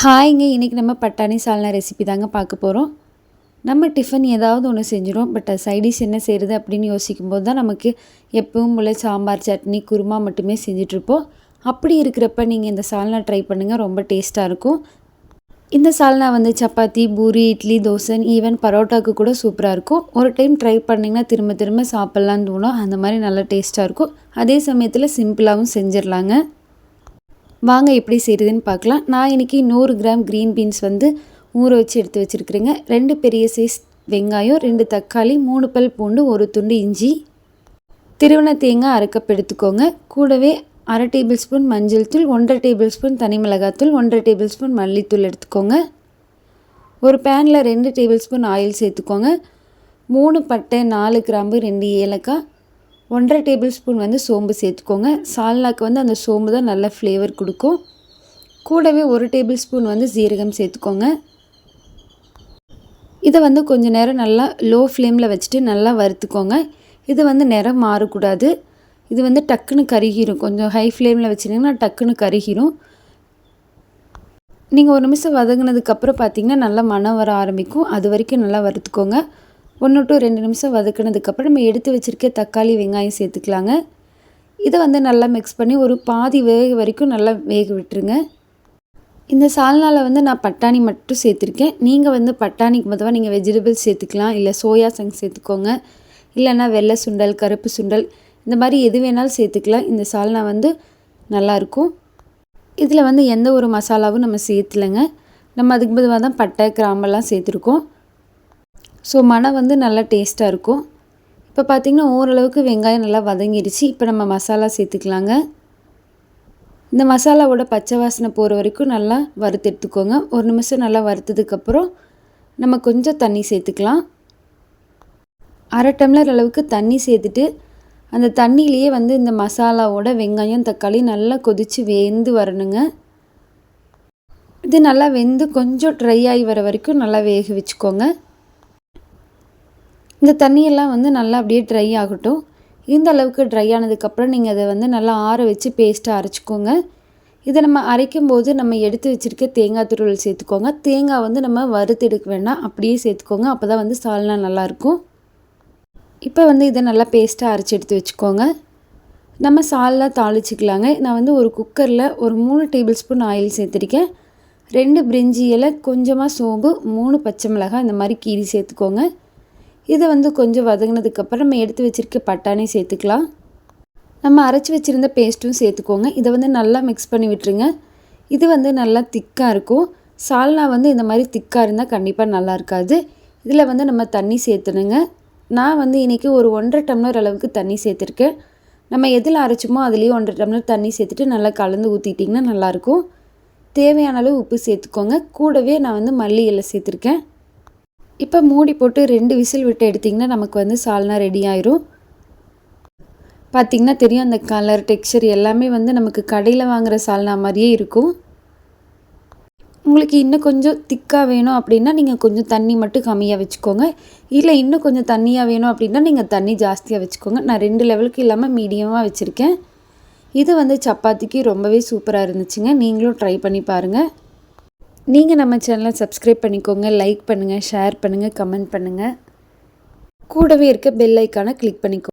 ஹாய்ங்க இன்றைக்கி நம்ம பட்டாணி சால்னா ரெசிபி தாங்க பார்க்க போகிறோம் நம்ம டிஃபன் ஏதாவது ஒன்று செஞ்சிடும் பட் சைடிஷ் என்ன செய்கிறது அப்படின்னு யோசிக்கும்போது தான் நமக்கு எப்பவும் போல் சாம்பார் சட்னி குருமா மட்டுமே செஞ்சிட்ருப்போம். அப்படி இருக்கிறப்ப நீங்கள் இந்த சால்னா ட்ரை பண்ணுங்கள் ரொம்ப டேஸ்ட்டாக இருக்கும். இந்த சால்னா வந்து சப்பாத்தி பூரி இட்லி தோசை ஈவன் பரோட்டாவுக்கு கூட சூப்பராக இருக்கும். ஒரு டைம் ட்ரை பண்ணிங்கன்னா திரும்ப திரும்ப சாப்பிட்லான்னு தோணும். அந்த மாதிரி நல்லா டேஸ்ட்டாக இருக்கும். அதே சமயத்தில் சிம்பிளாகவும் செஞ்சிடலாங்க வாங்க எப்படி செய்கிறதுன்னு பார்க்கலாம். நான் இன்றைக்கி நூறு கிராம் க்ரீன் பீன்ஸ் வந்து ஊற வச்சு எடுத்து வச்சுருக்குறேங்க. ரெண்டு பெரிய சைஸ் வெங்காயம் ரெண்டு தக்காளி மூணு பல் பூண்டு ஒரு துண்டு இஞ்சி. திருவண தேங்காய் அரைக்கப் எடுத்துக்கோங்க. கூடவே அரை டேபிள் ஸ்பூன் மஞ்சள் தூள் ஒன்றரை டேபிள் ஸ்பூன் தனி மிளகாத்தூள் ஒன்றரை டேபிள் ஸ்பூன் மல்லித்தூள் எடுத்துக்கோங்க. ஒரு பேனில் ரெண்டு டேபிள் ஸ்பூன் ஆயில் சேர்த்துக்கோங்க. மூணு பட்டை நாலு கிராம்பு ரெண்டு ஏலக்காய் ஒன்றரை டேபிள் ஸ்பூன் வந்து சோம்பு சேர்த்துக்கோங்க. சால்னாக்கு வந்து அந்த சோம்பு தான் நல்ல ஃப்ளேவர் கொடுக்கும். கூடவே ஒரு டேபிள் ஸ்பூன் வந்து ஜீரகம் சேர்த்துக்கோங்க. இதை வந்து கொஞ்சம் நேரம் நல்லா லோ ஃப்ளேமில் வச்சுட்டு நல்லா வறுத்துக்கோங்க. இது வந்து நிறம் மாறக்கூடாது. இது வந்து டக்குன்னு கருகிரும். கொஞ்சம் ஹை ஃப்ளேமில் வச்சுருந்தீங்கன்னா டக்குன்னு கருகிரும். நீங்கள் ஒரு நிமிஷம் வதங்கினதுக்கப்புறம் பார்த்தீங்கன்னா நல்லா மனம் வர ஆரம்பிக்கும். அது வரைக்கும் நல்லா வறுத்துக்கோங்க. ஒன்று டு ரெண்டு நிமிஷம் வதக்கினதுக்கப்புறம் நம்ம எடுத்து வச்சுருக்க தக்காளி வெங்காயம் சேர்த்துக்கலாங்க. இதை வந்து நல்லா மிக்ஸ் பண்ணி ஒரு பாதி வேக வரைக்கும் நல்லா வேக விட்டுருங்க. இந்த சால்னாவில் வந்து நான் பட்டாணி மட்டும் சேர்த்துருக்கேன். நீங்கள் வந்து பட்டாணிக்கு மொத்தமாக நீங்கள் வெஜிடபிள்ஸ் சேர்த்துக்கலாம். இல்லை சோயா சங்க் சேர்த்துக்கோங்க. இல்லைன்னா வெள்ளை சுண்டல் கருப்பு சுண்டல் இந்த மாதிரி எது வேணாலும் சேர்த்துக்கலாம். இந்த சால்னா வந்து நல்லாயிருக்கும் இதில் வந்து எந்த ஒரு மசாலாவும் நம்ம சேர்த்துலைங்க. நம்ம அதுக்கு பதிலாக தான் பட்டை கிராம்பெல்லாம் சேர்த்துருக்கோம். ஸோ மனம் வந்து நல்லா டேஸ்ட்டாக இருக்கும். இப்போ பார்த்திங்கன்னா ஓரளவுக்கு வெங்காயம் நல்லா வதங்கிடுச்சு இப்போ நம்ம மசாலா சேர்த்துக்கலாங்க. இந்த மசாலாவோட பச்சை வாசனை போகிற வரைக்கும் நல்லா வறுத்து எடுத்துக்கோங்க. ஒரு நிமிஷம் நல்லா வறுத்ததுக்கப்புறம் நம்ம கொஞ்சம் தண்ணி சேர்த்துக்கலாம். அரை டம்ளர் அளவுக்கு தண்ணி சேர்த்துட்டு அந்த தண்ணியிலேயே வந்து இந்த மசாலாவோட வெங்காயம் தக்காளி நல்லா கொதித்து வெந்து வரணுங்க. இது நல்லா வெந்து கொஞ்சம் ட்ரை ஆகி வர வரைக்கும் நல்லா வேக வச்சுக்கோங்க. இந்த தண்ணியெல்லாம் வந்து நல்லா அப்படியே ட்ரை ஆகட்டும். இந்த அளவுக்கு ட்ரை ஆனதுக்கப்புறம் நீங்கள் அதை வந்து நல்லா ஆற வச்சு பேஸ்ட்டாக அரைச்சிக்கோங்க. இதை நம்ம அரைக்கும் போது நம்ம எடுத்து வச்சுருக்க தேங்காய் துருவல் சேர்த்துக்கோங்க. தேங்காய் வந்து நம்ம வறுத்து எடுக்க வேண்டாம் அப்படியே சேர்த்துக்கோங்க. அப்போ தான் வந்து சால்னா நல்லாயிருக்கும் இப்போ வந்து இதை நல்லா பேஸ்ட்டாக அரைச்சி எடுத்து வச்சுக்கோங்க. நம்ம சால்லாம் தாளிச்சிக்கலாங்க. நான் வந்து ஒரு குக்கரில் ஒரு மூணு டேபிள் ஸ்பூன் ஆயில் சேர்த்துருக்கேன். ரெண்டு பிரிஞ்சி இலை கொஞ்சமாக சோம்பு மூணு பச்சை மிளகாய் இந்த மாதிரி கீரி சேர்த்துக்கோங்க. இதை வந்து கொஞ்சம் வதங்கினதுக்கப்புறம் நம்ம எடுத்து வச்சுருக்க பட்டாணி சேர்த்துக்கலாம். நம்ம அரைச்சி வச்சுருந்த பேஸ்ட்டும் சேர்த்துக்கோங்க. இதை வந்து நல்லா மிக்ஸ் பண்ணி விட்டுருங்க. இது வந்து நல்லா திக்காக இருக்கும். சால்னா வந்து இந்த மாதிரி திக்காக இருந்தால் கண்டிப்பாக நல்லா இருக்காது. இதில் வந்து நம்ம தண்ணி சேர்த்துணுங்க. நான் வந்து இன்றைக்கி ஒரு ஒன்றரை டம்ளர் அளவுக்கு தண்ணி சேர்த்துருக்கேன். நம்ம எதில் அரைச்சோமோ அதுலேயும் ஒன்றரை டம்ளர் தண்ணி சேர்த்துட்டு நல்லா கலந்து ஊற்றிட்டிங்கன்னா நல்லாயிருக்கும் தேவையான அளவு உப்பு சேர்த்துக்கோங்க. கூடவே நான் வந்து மல்லி இலை சேர்த்துருக்கேன். இப்போ மூடி போட்டு ரெண்டு விசில் விட்டு எடுத்திங்கன்னா நமக்கு வந்து சால்னா ரெடி ஆயிரும். பார்த்திங்கன்னா தெரியும் அந்த கலர் டெக்ஸ்சர் எல்லாமே வந்து நமக்கு கடையில் வாங்குகிற சால்னா மாதிரியே இருக்கும். உங்களுக்கு இன்னும் கொஞ்சம் திக்காக வேணும் அப்படின்னா நீங்கள் கொஞ்சம் தண்ணி மட்டும் கம்மியாக வச்சுக்கோங்க. இல்லை இன்னும் கொஞ்சம் தண்ணியாக வேணும் அப்படின்னா நீங்கள் தண்ணி ஜாஸ்தியாக வச்சுக்கோங்க. நான் ரெண்டு லெவலுக்கு இல்லாமல் மீடியமாக வச்சுருக்கேன். இது வந்து சப்பாத்திக்கு ரொம்பவே சூப்பராக இருந்துச்சுங்க. நீங்களும் ட்ரை பண்ணி பாருங்கள் நீங்கள் நம்ம சேனலை சப்ஸ்கிரைப் பண்ணிக்கோங்க லைக் பண்ணுங்கள் ஷேர் பண்ணுங்கள் கமெண்ட் பண்ணுங்கள் கூடவே இருக்க பெல் ஐக்கானை கிளிக் பண்ணிக்கோங்க